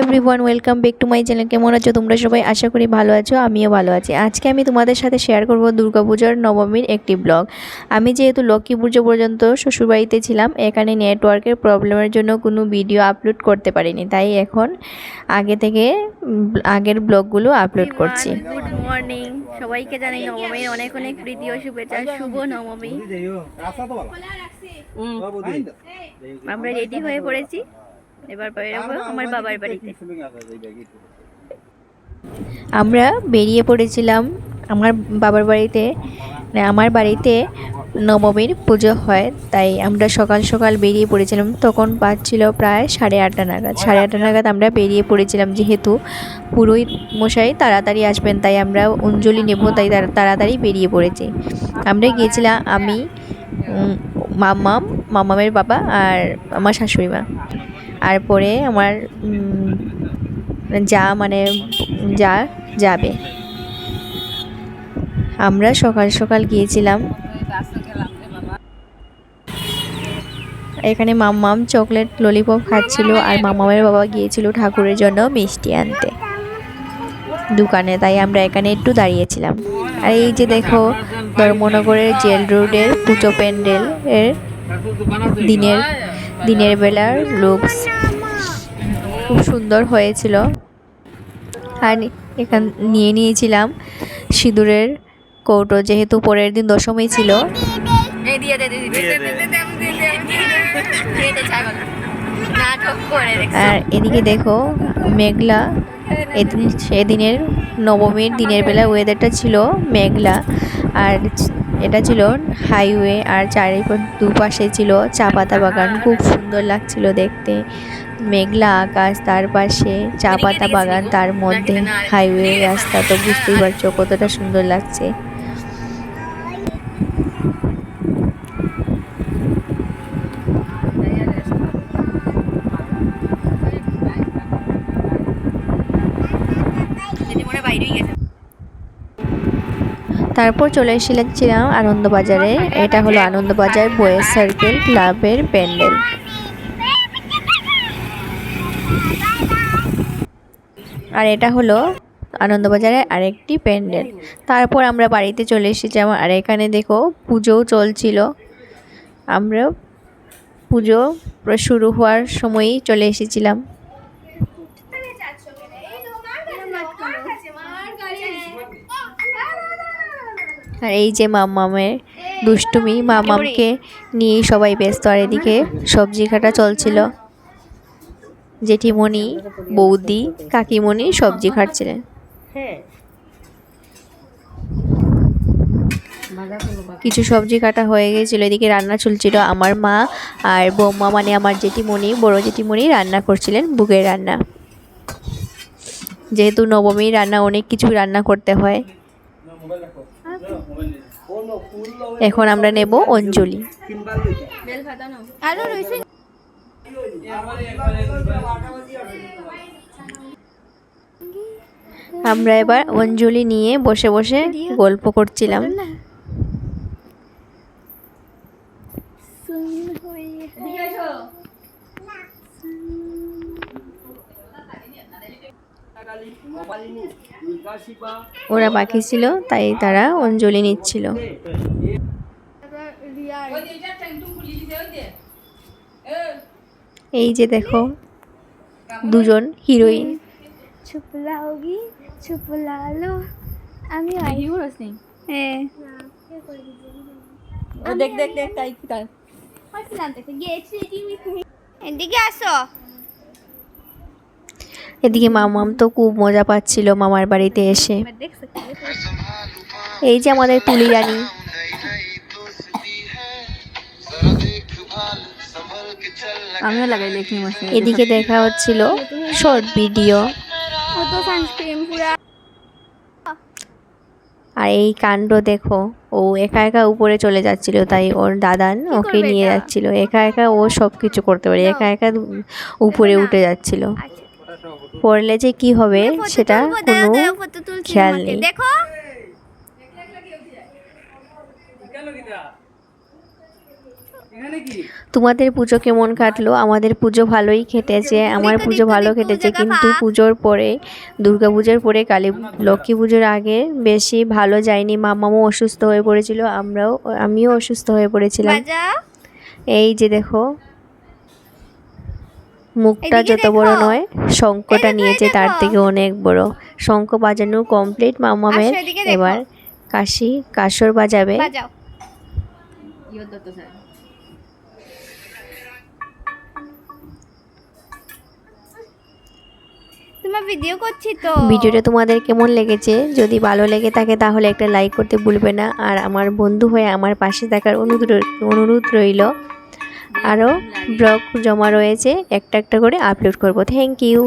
Everyone welcome back to my channel কেমন আছো? তোমরা সবাই আশা করি ভালো আছো আমিও ভালো আছি। আজকে আমি তোমাদের সাথে শেয়ার করব দুর্গাপূজার নবমীর একটি ব্লগ আমি যেহেতু লক্ষ্মী পুজো পর্যন্ত শ্বশুরবাড়িতে ছিলাম এখানে নেটওয়ার্কের প্রবলেমের জন্য কোনো ভিডিও আপলোড করতে পারিনি। তাই এখন আগে থেকে আগের ব্লগগুলো আপলোড করছি। গুড মর্নিং সবাইকে জানাই নবমীর অনেক অনেক প্রীতি ও শুভেচ্ছা। শুভ নবমী। আমরা রেডি হয়ে পড়েছি। এবার বেরোবো আমার বাবার বাড়িতে। আমরা বেরিয়ে পড়েছিলাম আমার বাবার বাড়িতে। আমার বাড়িতে নবমীর পুজো হয় তাই আমরা সকাল সকাল বেরিয়ে পড়েছিলাম। তখন পাচ্ছিল প্রায় সাড়ে আটটা নাগাদ। সাড়ে আটটা নাগাদ আমরা বেরিয়ে পড়েছিলাম যেহেতু পুরোহিত মশাই তাড়াতাড়ি আসবেন তাই আমরা অঞ্জলি নেব তাই তাড়া- তাড়াতাড়ি বেরিয়ে পড়েছি। আমরা গিয়েছিলাম আমি উম, মামামের বাবা আর আমার শাশুড়ি মা। আর পরে আমার যা মানে যা যাবে। আমরা সকাল সকাল গিয়েছিলাম। এখানে মাম্মাম চকলেট ললিপপ খাচ্ছিল আর মামামের বাবা গিয়েছিল ঠাকুরের জন্য মিষ্টি আনতে দোকানে, তাই আমরা এখানে একটু দাঁড়িয়েছিলাম। আর এই যে দেখো ধর্মনগরের জেল রোডের পুজো প্যান্ডেল এর দিনের দিনের বেলার লুকস খুব সুন্দর হয়েছিল আর এখান নিয়ে নিয়েছিলাম সিঁদুরের কৌটো যেহেতু পরের দিন দশমী ছিল আর এদিকে দেখো মেঘলা এদিন সেদিনের নবমীর দিনের বেলা ওয়েদারটা ছিল মেঘলা আর এটা ছিল হাইওয়ে আর চারিপাশ দুপাশে ছিল চা পাতা বাগান। খুব সুন্দর লাগছিল দেখতে। মেঘলা আকাশ তার পাশে, চা পাতা বাগান তার মধ্যে হাইওয়ে রাস্তা। তো বুঝতেই পারছ কতটা সুন্দর লাগছে। তারপর চলে এসেছিলাম আনন্দবাজারে। এটা হলো আনন্দবাজার বয়েজ সার্কেল ক্লাবের প্যান্ডেল। আর এটা হলো আনন্দবাজারের আরেকটি প্যান্ডেল। তারপর আমরা বাড়িতে চলে এসেছিলাম আর এখানে দেখো পুজোও চলছিল। আমরা পুজো শুরু হওয়ার সময়ই চলে এসেছিলাম। আর এই যে মাম্মামের দুষ্টুমি মাম্মামকে নিয়ে সবাই ব্যস্ত। আর এদিকে সবজি কাটা চলছিল। জেঠিমণি বৌদি কাকিমণি সবজি কাটছিলেন কিছু সবজি কাটা হয়ে গেছিল। এদিকে রান্না চলছিল আমার মা আর বৌমা মানে আমার জেঠিমণি বড় জেঠিমণি রান্না করছিলেন বুকের রান্না। যেহেতু নবমী রান্না অনেক কিছু রান্না করতে হয়। এখন আমরা নেব অঞ্জলি। আরও রয়েছে। আমরা এবার অঞ্জলি নিয়ে বসে বসে গল্প করছিলাম। ওরা বাকি ছিল তাই তারা অঞ্জলি নিচ্ছিল। এই যে দেখো দুজন হিরোইন। চুপ লালো আমি হিউ রসনি হ্যাঁ দেখ দেখ দেখ তাই কি তাই এদিকে আসো। এদিকে মামাম তো খুব মজা পাচ্ছিল মামার বাড়িতে এসে। এই যে আমাদের তুলি রানী। আমিও লাগাই মাসে এদিকে দেখা হচ্ছিল শর্ট ভিডিও। আর এই কাণ্ড দেখো ও একা একা উপরে চলে যাচ্ছিল তাই ওর দাদান ওকে নিয়ে? যাচ্ছিল। একা একা ও সব কিছু করতে পারে একা একা উপরে উঠে যাচ্ছিল। আচ্ছা। পড়লে যে কি হবে সেটা কোনো খেয়াল নেই। দেখো। তোমাদের পুজো কেমন কাটলো? আমাদের পুজো ভালোই খেটেছে আমার পুজো ভালো দেখো, কেটেছে কিন্তু পুজোর পরে দুর্গা পুজোর পরে কালী লক্ষ্মী পুজোর আগে বেশি ভালো যায়নি। মামামও অসুস্থ হয়ে পড়েছিল আমরাও আমিও অসুস্থ হয়ে পড়েছিলাম। এই যে দেখো মুখটা যত বড় নয় শঙ্খটা এই নিয়েছে তার থেকে অনেক বড়। শঙ্খ বাজানো কমপ্লিট মামামের। এবার কাশি কাসর বাজাবে। ভিডিও করছি তো। ভিডিওটা তোমাদের কেমন লেগেছে? যদি ভালো লেগে থাকে তাহলে একটা লাইক করতে ভুলবে না। আর আমার বন্ধু হয়ে আমার পাশে থাকার অনুরোধ অনুরোধ রইল। আরও ব্লগ জমা রয়েছে একটা একটা করে আপলোড করব। Thank you